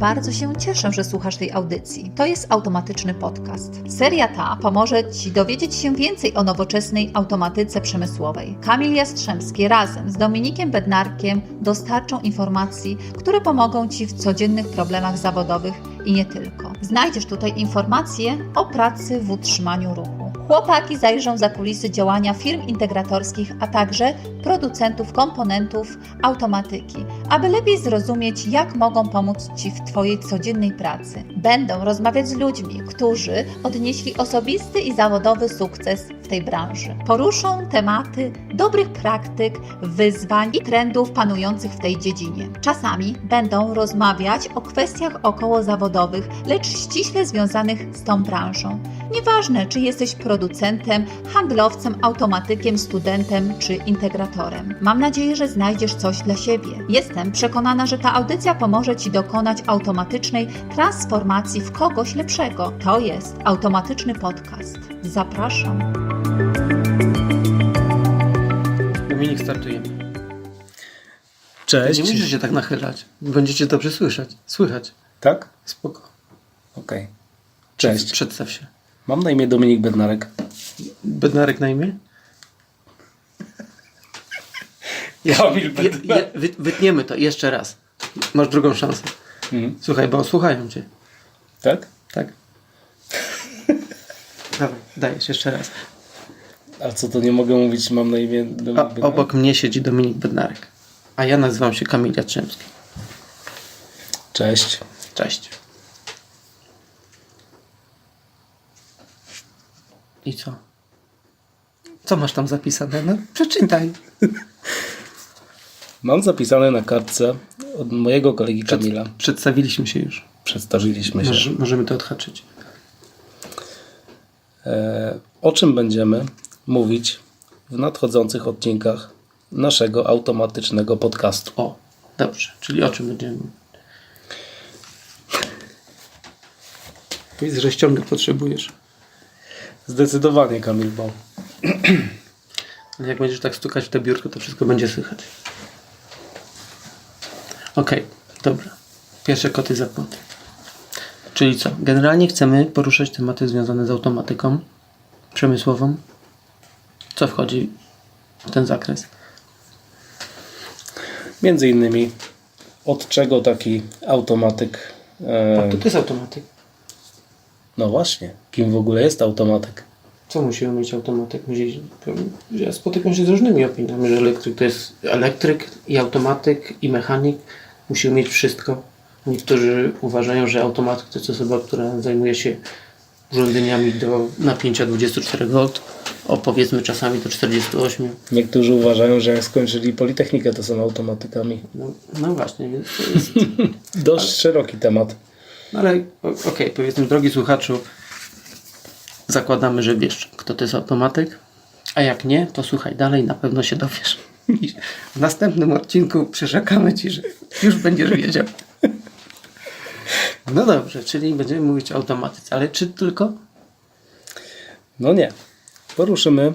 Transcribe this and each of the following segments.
Bardzo się cieszę, że słuchasz tej audycji. To jest automatyczny podcast. Seria ta pomoże Ci dowiedzieć się więcej o nowoczesnej automatyce przemysłowej. Kamil Jastrzębski razem z Dominikiem Bednarkiem dostarczą informacji, które pomogą Ci w codziennych problemach zawodowych i nie tylko. Znajdziesz tutaj informacje o pracy w utrzymaniu ruchu. Chłopaki zajrzą za kulisy działania firm integratorskich, a także producentów komponentów automatyki, aby lepiej zrozumieć, jak mogą pomóc Ci w Twojej codziennej pracy. Będą rozmawiać z ludźmi, którzy odnieśli osobisty i zawodowy sukces w tej branży. Poruszą tematy dobrych praktyk, wyzwań i trendów panujących w tej dziedzinie. Czasami będą rozmawiać o kwestiach okołozawodowych, lecz ściśle związanych z tą branżą. Nieważne, czy jesteś producentem, handlowcem, automatykiem, studentem czy integratorem. Mam nadzieję, że znajdziesz coś dla siebie. Jestem przekonana, że ta audycja pomoże Ci dokonać automatycznej transformacji w kogoś lepszego. To jest automatyczny podcast. Zapraszam. Dominik, startujemy. Cześć. Nie musisz się tak nachylać. Będziecie dobrze słyszeć. Słychać. Tak? Spoko. Okej. Cześć. Przedstaw się. Mam na imię Dominik Bednarek. Bednarek na imię? Kamil Je, je, wy, wytniemy to jeszcze raz. Masz drugą szansę. Mhm. Słuchaj, bo słuchają cię. Tak? Tak? Dawaj, dajesz jeszcze raz. A co to nie mogę mówić, mam na imię Dominik Bednarek? obok mnie siedzi Dominik Bednarek. A ja nazywam się Kamil Jastrzębski. Cześć. Cześć. I co? Co masz tam zapisane? No, przeczytaj. Mam zapisane na kartce od mojego kolegi Przed, Kamila. przedstawiliśmy się już. Przedstawiliśmy się. Może, możemy to odhaczyć. E, o czym będziemy mówić w nadchodzących odcinkach naszego automatycznego podcastu. O, dobrze. Czyli o czym będziemy? Powiedz, że ściągę potrzebujesz. Zdecydowanie, Kamil, bo Ale Jak będziesz tak stukać w to biurko, to wszystko będzie słychać. Okej, dobra. Pierwsze koty za. Czyli co? Generalnie chcemy poruszać tematy związane z automatyką przemysłową. Co wchodzi w ten zakres? między innymi od czego taki automatyk e, To jest automatyk. No właśnie, kim w ogóle jest automatyk? Co musimy mieć automatyk? Musi, ja spotykam się z różnymi opiniami, że elektryk to jest elektryk i automatyk i mechanik. Musimy mieć wszystko. Niektórzy uważają, że automatyk to jest osoba, która zajmuje się urządzeniami do napięcia 24 V, o powiedzmy czasami do 48. Niektórzy uważają, że jak skończyli Politechnikę, to są automatykami. No, no właśnie, więc to jest... Dość szeroki temat. No ale okej, powiedzmy, drogi słuchaczu, zakładamy, że wiesz, kto to jest automatyk, a jak nie, to słuchaj dalej, na pewno się dowiesz. W następnym odcinku przyrzekamy Ci, że już będziesz wiedział. No dobrze, czyli będziemy mówić o automatyce, ale czy tylko? No nie. Poruszymy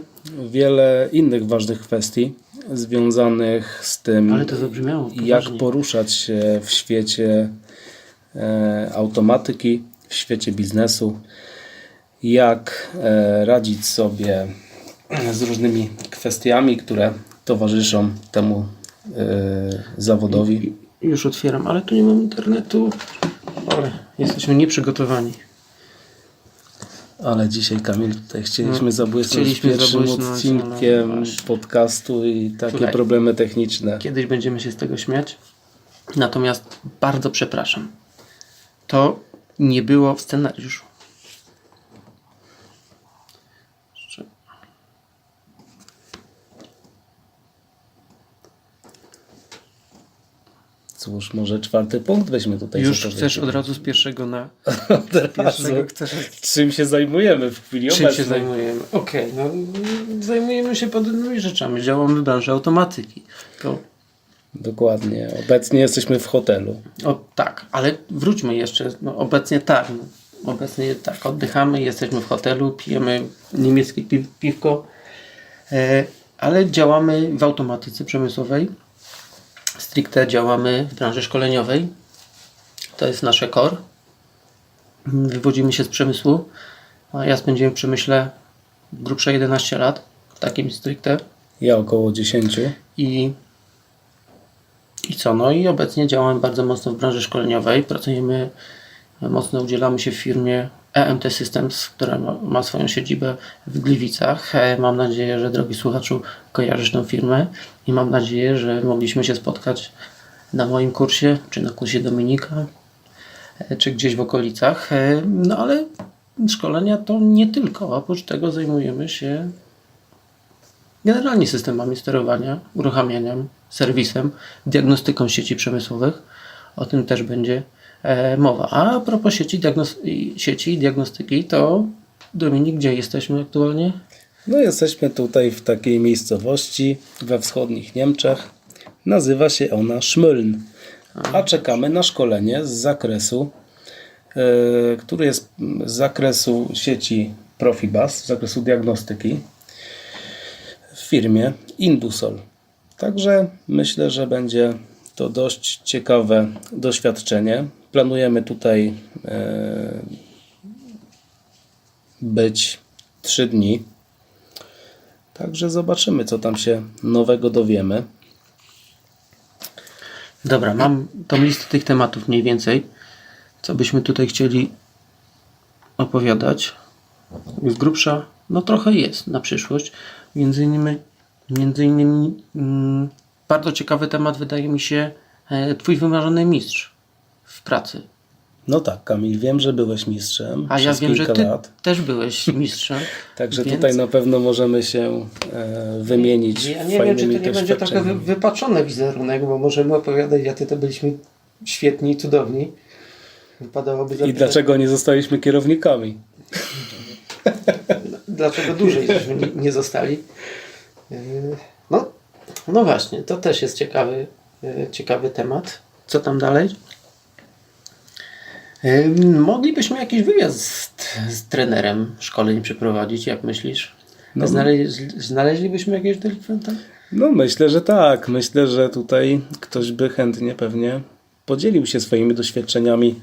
wiele innych ważnych kwestii związanych z tym, Ale to zabrzmiało jak poruszać się w świecie automatyki, w świecie biznesu, jak e, radzić sobie z różnymi kwestiami, które towarzyszą temu e, zawodowi. Już otwieram, ale tu nie mam internetu. Ale jesteśmy nieprzygotowani. Ale dzisiaj, Kamil, tutaj chcieliśmy zabłysnąć No, chcieliśmy pierwszym zabłysnąć, odcinkiem podcastu i takie Słuchaj. problemy techniczne. Kiedyś będziemy się z tego śmiać. Natomiast bardzo przepraszam. To nie było w scenariuszu. Cóż, może czwarty punkt weźmy tutaj. Już chcesz od razu z pierwszego na Od razu. pierwszego chcesz. Czym się zajmujemy w chwili Czym się obecnej? zajmujemy? Okej, no zajmujemy się podobnymi rzeczami. Działamy w branży automatyki. To, Dokładnie. Obecnie jesteśmy w hotelu. o tak, ale wróćmy jeszcze. No, obecnie tak. No, obecnie tak, oddychamy, jesteśmy w hotelu, pijemy niemieckie pi piwko, e, ale działamy w automatyce przemysłowej. Stricte działamy w branży szkoleniowej. To jest nasze core. Wywodzimy się z przemysłu. A ja spędziłem w przemyśle grubsze 11 lat, w takim stricte. Ja około 10. I, I co? No i obecnie działamy bardzo mocno w branży szkoleniowej. Pracujemy, mocno udzielamy się w firmie EMT Systems, która ma, swoją siedzibę w Gliwicach. E, Mam nadzieję, że drogi słuchaczu kojarzysz tę firmę i mam nadzieję, że mogliśmy się spotkać na moim kursie, czy na kursie Dominika, e, czy gdzieś w okolicach. E, No ale szkolenia to nie tylko. Oprócz tego zajmujemy się generalnie systemami sterowania, uruchamianiem, serwisem, diagnostyką sieci przemysłowych. O tym też będzie e, mowa. A propos sieci, diagnos- sieci i diagnostyki, to Dominik, gdzie jesteśmy aktualnie? No jesteśmy tutaj w takiej miejscowości we wschodnich Niemczech. Nazywa się ona Szmyln. A czekamy na szkolenie z zakresu, e, który jest z zakresu sieci Profibus, z zakresu diagnostyki firmie Indusol. Także myślę, że będzie to dość ciekawe doświadczenie. Planujemy tutaj e, być 3 dni. Także zobaczymy, co tam się nowego dowiemy. Dobra, mam tą listę tych tematów mniej więcej, co byśmy tutaj chcieli opowiadać. Z grubsza, no trochę jest na przyszłość. Między innymi, między innymi mm, bardzo ciekawy temat wydaje mi się e, Twój wymarzony mistrz w pracy. No tak, Kamil, wiem, że byłeś mistrzem A ja wiem, że kilka Ty lat. też byłeś mistrzem. Także więc- tutaj na pewno możemy się e, wymienić Ja nie wiem, czy to nie będzie trochę wy, wypaczony wizerunek, bo możemy opowiadać, jacy to byliśmy świetni i cudowni. Wypadałoby I dlaczego nie zostaliśmy kierownikami? dlaczego dłużej żeśmy nie, zostali. Yy, No, no właśnie, to też jest ciekawy, yy, ciekawy temat. Co tam dalej? Yy, Moglibyśmy jakiś wywiad z, z trenerem szkoleń przeprowadzić, jak myślisz? No. Znaleźli, znaleźlibyśmy jakiegoś delikwenta? No myślę, że tak. Myślę, że tutaj ktoś by chętnie pewnie podzielił się swoimi doświadczeniami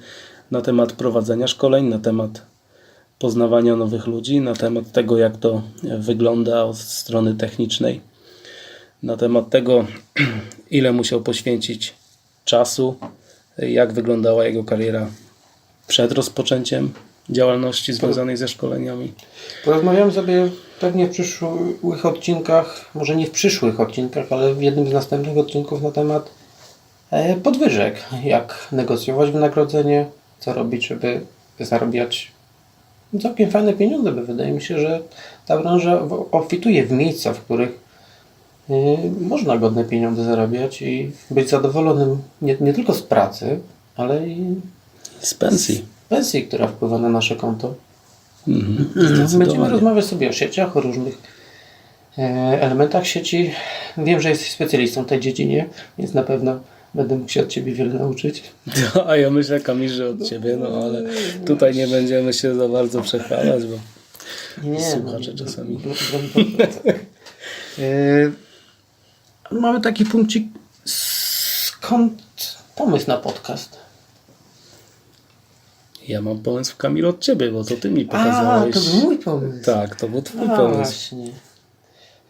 na temat prowadzenia szkoleń, na temat poznawania nowych ludzi, na temat tego, jak to wygląda od strony technicznej, na temat tego, ile musiał poświęcić czasu, jak wyglądała jego kariera przed rozpoczęciem działalności związanej ze szkoleniami. Porozmawiamy sobie pewnie w przyszłych odcinkach, może nie w przyszłych odcinkach, ale w jednym z następnych odcinków na temat e, podwyżek. Jak negocjować wynagrodzenie, co robić, żeby zarabiać całkiem fajne pieniądze, bo wydaje mi się, że ta branża obfituje w miejsca, w których e, można godne pieniądze zarabiać i być zadowolonym nie, nie tylko z pracy, ale i Z pensji. z pensji, która wpływa na nasze konto. Mhm, Będziemy zdecydowanie. rozmawiać sobie o sieciach, o różnych e, elementach sieci. Wiem, że jesteś specjalistą w tej dziedzinie, więc na pewno będę mógł się od Ciebie wiele nauczyć. No, a ja myślę, Kamil, że od Ciebie, no ale tutaj nie będziemy się za bardzo przechwalać, bo Słuchacze no, czasami. no, no, no, tak. E, Mamy taki punkcik, skąd pomysł na podcast? ja mam pomysł, Kamil, od Ciebie, bo to Ty mi A, pokazałeś. to był mój pomysł. Tak, to był Twój A, pomysł. właśnie.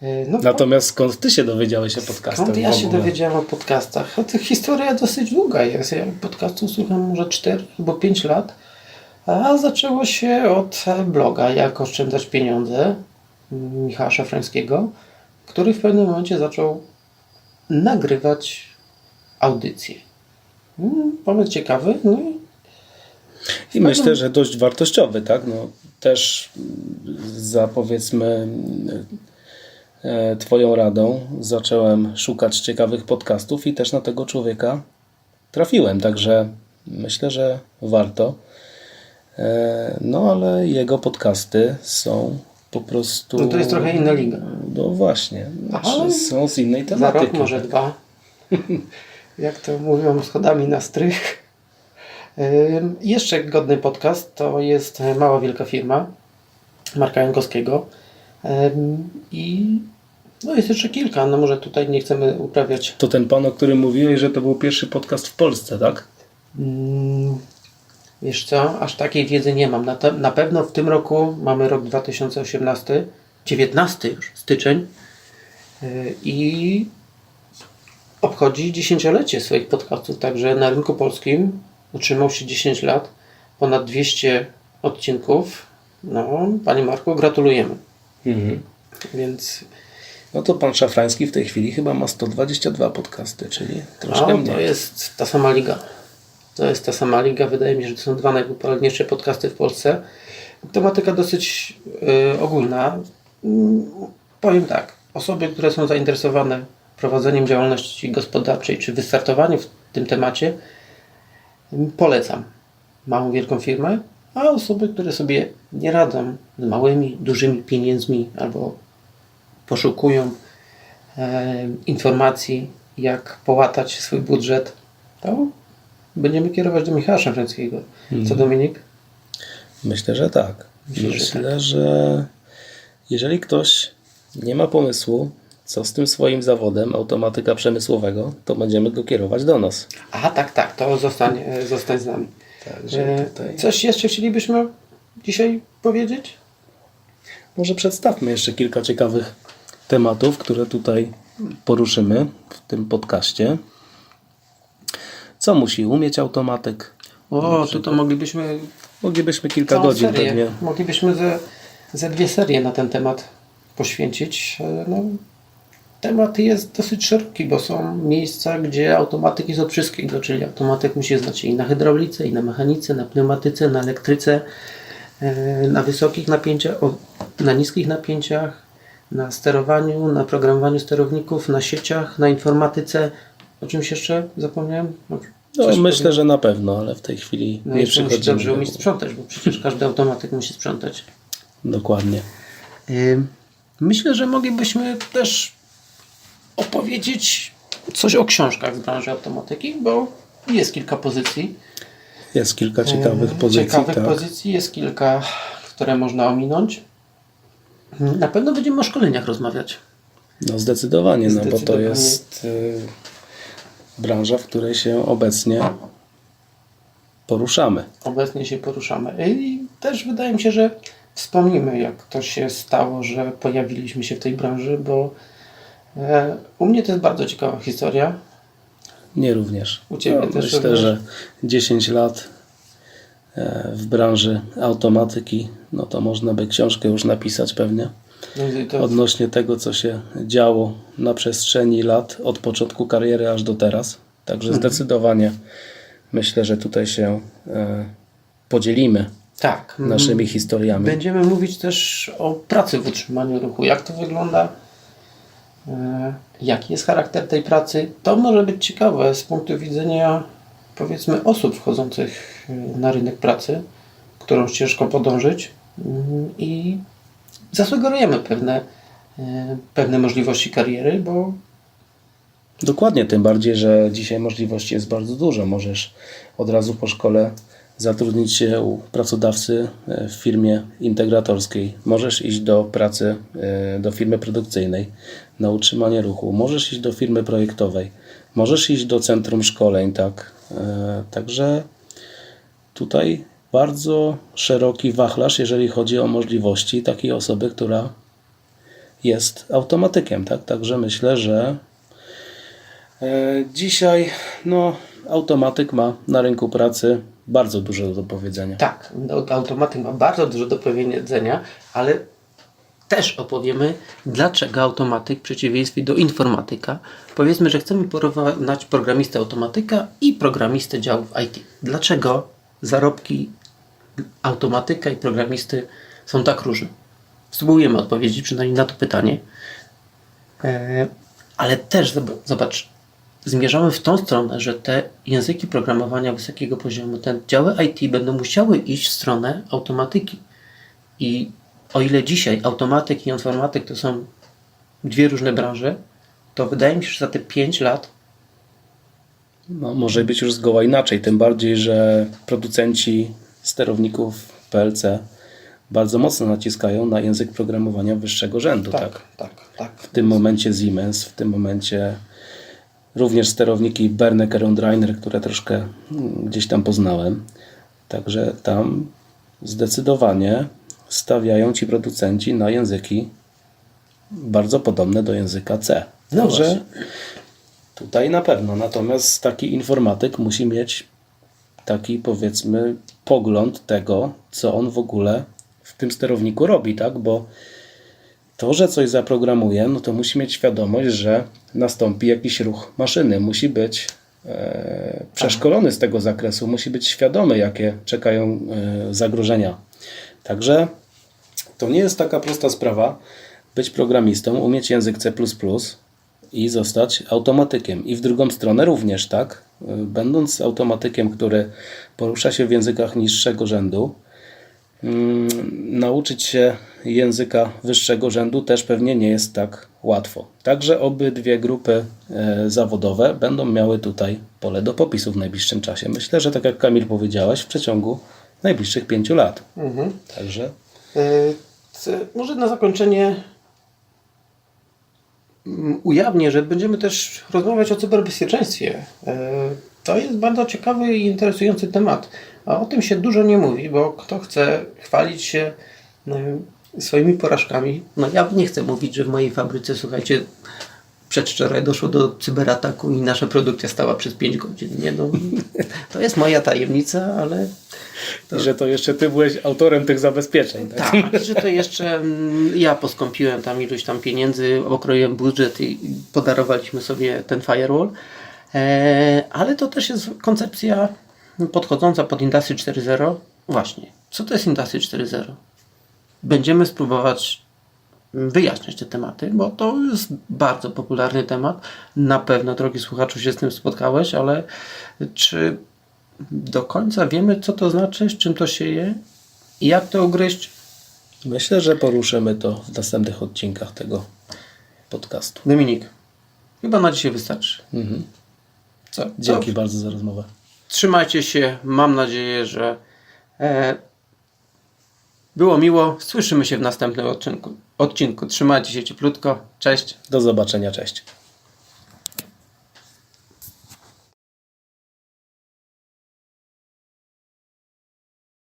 E, No, Natomiast skąd Ty się dowiedziałeś o podcastach Skąd ja się dowiedziałem o podcastach? To historia dosyć długa jest. Ja podcastów słucham może 4 albo 5 lat. A zaczęło się od bloga Jak oszczędzać pieniądze Michała Szafrańskiego, który w pewnym momencie zaczął nagrywać audycje. Mm, Pomysł ciekawy. No i I myślę, że dość wartościowy, tak? No, też za powiedzmy Twoją radą zacząłem szukać ciekawych podcastów i też na tego człowieka trafiłem, także myślę, że warto. E, No, ale jego podcasty są po prostu. No to jest trochę inna liga. No właśnie, Ale znaczy są z innej za tematyki. rok, może dwa. Jak to mówią, schodami na strych. Ym, Jeszcze godny podcast to jest e, Mała Wielka Firma Marka Jankowskiego. I no jest jeszcze kilka, no może tutaj nie chcemy uprawiać. To ten pan, o którym mówiłeś, że to był pierwszy podcast w Polsce, tak? Mm, Wiesz co, aż takiej wiedzy nie mam. Na, te, na pewno w tym roku mamy rok 2018, 19 już, styczeń yy, i obchodzi dziesięciolecie swoich podcastów, także na rynku polskim utrzymał się 10 lat, ponad 200 odcinków. No, Panie Marku, gratulujemy. Więc No to pan Szafrański w tej chwili chyba ma 122 podcasty, czyli troszkę mniej. to jest ta sama liga. To jest ta sama liga. Wydaje mi się, że to są dwa najpopularniejsze podcasty w Polsce. Tematyka dosyć y, ogólna. Mm, powiem tak. Osoby, które są zainteresowane prowadzeniem działalności gospodarczej czy wystartowaniem w tym temacie, polecam. Małą, wielką firmę, a osoby, które sobie nie radzą z małymi, dużymi pieniędzmi albo poszukują e, informacji, jak połatać swój budżet, to będziemy kierować do Michała Szafrańskiego. Co Dominik? Myślę, że tak. Myślę, że Myślę, że jeżeli ktoś nie ma pomysłu, co z tym swoim zawodem automatyka przemysłowego, to będziemy go kierować do nas. Aha, tak, tak, to zostań, e, zostań z nami. Także E, tutaj Coś jeszcze chcielibyśmy dzisiaj powiedzieć? może przedstawmy jeszcze kilka ciekawych tematów, które tutaj poruszymy w tym podcaście. Co musi umieć automatyk? O, tu to moglibyśmy Moglibyśmy kilka godzin serię, pewnie. moglibyśmy ze, ze dwie serie na ten temat poświęcić. E, No, temat jest dosyć szeroki, bo są miejsca, gdzie automatyk jest od wszystkiego, czyli automatyk musi znać i na hydraulice, i na mechanice, na pneumatyce, na elektryce, e, na wysokich napięciach, na niskich napięciach, na sterowaniu, na programowaniu sterowników, na sieciach, na informatyce. O czymś jeszcze zapomniałem? No, myślę, że na pewno, ale w tej chwili no nie i musi przychodzi. dobrze mi umieć sprzątać, bo przecież każdy automatyk musi sprzątać. Dokładnie. Myślę, że moglibyśmy też opowiedzieć coś o książkach z branży automatyki, bo jest kilka pozycji. Jest kilka ciekawych Ym, pozycji. Ciekawych tak. pozycji, jest kilka, które można ominąć. Ym, Na pewno będziemy o szkoleniach rozmawiać. No zdecydowanie, no bo to Zdecydowanie. jest y, branża, w której się obecnie poruszamy. Obecnie się poruszamy. I też wydaje mi się, że wspomnimy, jak to się stało, że pojawiliśmy się w tej branży, bo u mnie to jest bardzo ciekawa historia. Nie również. U Ciebie no, też Myślę, również? że 10 lat e, w branży automatyki, no to można by książkę już napisać pewnie. No Odnośnie tego, co się działo na przestrzeni lat, od początku kariery aż do teraz. Także Mhm. zdecydowanie myślę, że tutaj się e, podzielimy tak. naszymi historiami. Będziemy mówić też o pracy w utrzymaniu ruchu. Jak to wygląda? Jaki jest charakter tej pracy? To może być ciekawe z punktu widzenia powiedzmy osób wchodzących e, na rynek pracy, którą ścieżką podążyć Mm, i zasugerujemy pewne, e, pewne możliwości kariery, bo Dokładnie, tym bardziej, że dzisiaj możliwości jest bardzo dużo. Możesz od razu po szkole zatrudnić się u pracodawcy e, w firmie integratorskiej. Możesz iść do pracy do firmy produkcyjnej na utrzymanie ruchu. Możesz iść do firmy projektowej. Możesz iść do centrum szkoleń, tak. E, Także tutaj bardzo szeroki wachlarz, jeżeli chodzi o możliwości takiej osoby, która jest automatykiem, tak? Także myślę, że E, Dzisiaj no, automatyk ma na rynku pracy bardzo dużo do powiedzenia. Tak, automatyk ma bardzo dużo do powiedzenia, ale też opowiemy, dlaczego automatyk w przeciwieństwie do informatyka. Powiedzmy, że chcemy porównać programistę automatyka i programistę działów IT. Dlaczego zarobki automatyka i programisty są tak różne? Spróbujemy odpowiedzieć przynajmniej na to pytanie. E, ale też zob- zobacz, zmierzamy w tą stronę, że te języki programowania wysokiego poziomu, te działy IT będą musiały iść w stronę automatyki. I o ile dzisiaj automatyk i informatyk to są dwie różne branże, to wydaje mi się, że za te 5 lat No, może być już zgoła inaczej, tym bardziej, że producenci sterowników PLC bardzo mocno naciskają na język programowania wyższego rzędu. Tak, tak, tak. W tym momencie Siemens, w tym momencie Również sterowniki Bernecker und Rainer, które troszkę mm, gdzieś tam poznałem. Także tam zdecydowanie stawiają ci producenci na języki bardzo podobne do języka C. No Także właśnie. tutaj na pewno. Natomiast taki informatyk musi mieć taki powiedzmy pogląd tego, co on w ogóle w tym sterowniku robi, tak? Bo to, że coś zaprogramuje, no to musi mieć świadomość, że nastąpi jakiś ruch maszyny. Musi być e, przeszkolony z tego zakresu, musi być świadomy, jakie czekają e, zagrożenia. Także to nie jest taka prosta sprawa być programistą, umieć język C i zostać automatykiem. I w drugą stronę również, tak? E, Będąc automatykiem, który porusza się w językach niższego rzędu, Mm, nauczyć się języka wyższego rzędu też pewnie nie jest tak łatwo. Także obydwie grupy e, zawodowe będą miały tutaj pole do popisu w najbliższym czasie. Myślę, że tak jak Kamil powiedziałeś, w przeciągu najbliższych pięciu lat. Mhm. Także Może na zakończenie mm, ujawnię, że będziemy też rozmawiać o cyberbezpieczeństwie. E, To jest bardzo ciekawy i interesujący temat, a o tym się dużo nie mówi, bo kto chce chwalić się e, swoimi porażkami. No ja nie chcę mówić, że w mojej fabryce, słuchajcie, przedwczoraj doszło do cyberataku i nasza produkcja stała przez 5 godzin. Nie, no, to jest moja tajemnica, ale i że to jeszcze ty byłeś autorem tych zabezpieczeń. Tak? tak, że to jeszcze mm, ja poskąpiłem tam ilość tam pieniędzy, okroiłem budżet i i podarowaliśmy sobie ten firewall. E, ale to też jest koncepcja podchodząca pod Industry 4.0. Właśnie, co to jest Industry 4.0? Będziemy spróbować wyjaśniać te tematy, bo to jest bardzo popularny temat. Na pewno, drogi słuchaczu, się z tym spotkałeś, ale czy do końca wiemy, co to znaczy, z czym to się je i jak to ugryźć? Myślę, że poruszymy to w następnych odcinkach tego podcastu. Dominik, chyba na dzisiaj wystarczy. Mhm. Co? Dzięki Co? bardzo za rozmowę. Trzymajcie się. Mam nadzieję, że e, było miło. Słyszymy się w następnym odcinku. Odcinku. Trzymajcie się cieplutko. Cześć. Do zobaczenia, cześć.